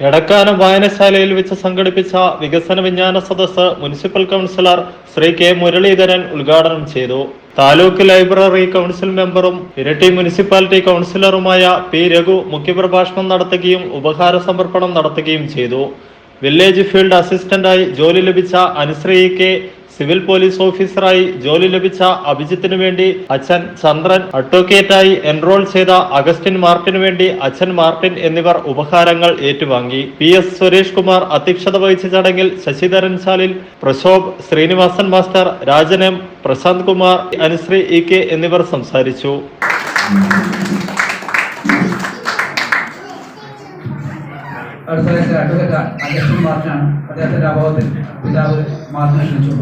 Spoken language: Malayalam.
എടക്കാനം വായനശാലയിൽ വെച്ച് സംഘടിപ്പിച്ച വികസന വിജ്ഞാന സദസ്സ് municipal councillor Shri K Muralidharan ഉദ്ഘാടനം ചെയ്തു. താലൂക്ക് ലൈബ്രറി കൗൺസിൽ മെമ്പറും ഇരട്ടി മുനിസിപ്പാലിറ്റി കൗൺസിലറുമായ പി രഘു മുഖ്യപ്രഭാഷണം നടത്തുകയും ഉപഹാര സമർപ്പണം നടത്തുകയും ചെയ്തു. വില്ലേജ് ഫീൽഡ് അസിസ്റ്റന്റായി ജോലി ലഭിച്ച അനുശ്രീ കെ സിവിൽ പോലീസ് ഓഫീസറായി ജോലി ലഭിച്ച അഭിജിത്തിന് വേണ്ടി അച്ഛൻ ചന്ദ്രൻ അഡ്വക്കേറ്റായി എൻറോൾ ചെയ്ത അഗസ്റ്റിൻ മാർട്ടിനു വേണ്ടി അച്ഛൻ മാർട്ടിൻ എന്നിവർ ഉപഹാരങ്ങൾ ഏറ്റുവാങ്ങി. പി എസ് സുരേഷ് കുമാർ അധ്യക്ഷത വഹിച്ച ചടങ്ങിൽ Sasidharan Chalil Prashobh Srinivasan master Rajan M Prashanth Kumar Anusree E K എന്നിവർ സംസാരിച്ചു. അടുത്തതായിട്ട് അഡ്വക്കേറ്റ് അഗസ്റ്റിൻ മാർട്ടിനാണ് അദ്ദേഹത്തിന്റെ അഭാവത്തിൽ പിതാവ് മാർട്ടിനെ ക്ഷണിച്ചു